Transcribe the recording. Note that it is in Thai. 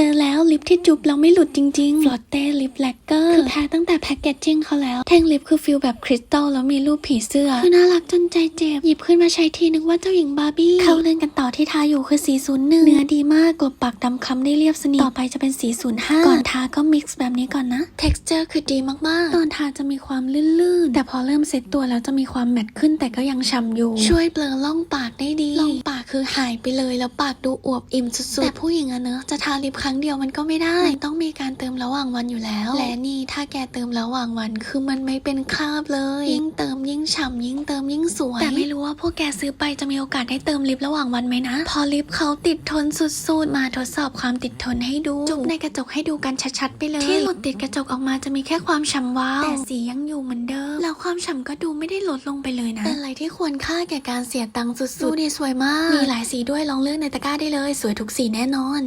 เจอแล้วลิปที่จุบแล้วไม่หลุดจริงๆฟลอตเต้ลิปแลกเกอร์คือแพ้ตั้งแต่แพ็กเกจจิ้งเขาแล้ว แท่งลิปคือฟิลแบบคริสตัลแล้วมีรูปผีเสื้อ คือน่ารักจนใจเจ็บ หยิบขึ้นมาใช้ทีนึกว่าเจ้าหญิงบาร์บี้ เข้าเรื่องกันต่อที่ทาอยู่คือ 401 เนื้อดีมากกลบปากดำคำได้เรียบสนิท ต่อไปจะเป็น 405 ก่อนทาก็มิกซ์แบบนี้ก่อนนะ texture คือดีมากๆ ตอนทาจะมีความลื่นๆ แต่พอเริ่มเซ็ตตัวแล้วจะมีความแมตต์ขึ้นแต่ก็ยังฉ่ำอยู่ ช่วยเบลอล่องปากได้ดีล่องปากคือหายไปเลยแล้วปากดูอวบอิ่มสุดๆแต่ผู้หญิงอะเนอะจะทาลิปครั้งเดียวมันก็ไม่ได้มันต้องมีการเติม ระหว่างวันอยู่แล้ว และนี่ถ้าแกเติมระหว่างวันคือมันไม่เป็นคราบเลย ยิ่งเติมยิ่งฉ่ำยิ่งเติมยิ่งสวย แต่ไม่รู้ว่าพวกแกซื้อไปจะมีโอกาสได้เติมลิประหว่างวันไหมนะ พอลิปเขาติดทนสุดๆ มาทดสอบความติดทนให้ดู จุบในกระจกให้ดูกันชัดๆไปเลย ที่หลุดติดกระจกออกมาจะมีแค่ความฉ่ำวาว แต่สียังอยู่เหมือนเดิม แล้วความฉ่ำก็ดูไม่ได้ลดลงไปเลยนะ เป็นอะไรที่ควรค่าแก่การเสียตังค์สุดๆ ดูดีสวยมาก มีหลายสีด้วยลองเลือกในตะกร้าได้เลย สวยทุกสีแน่นอน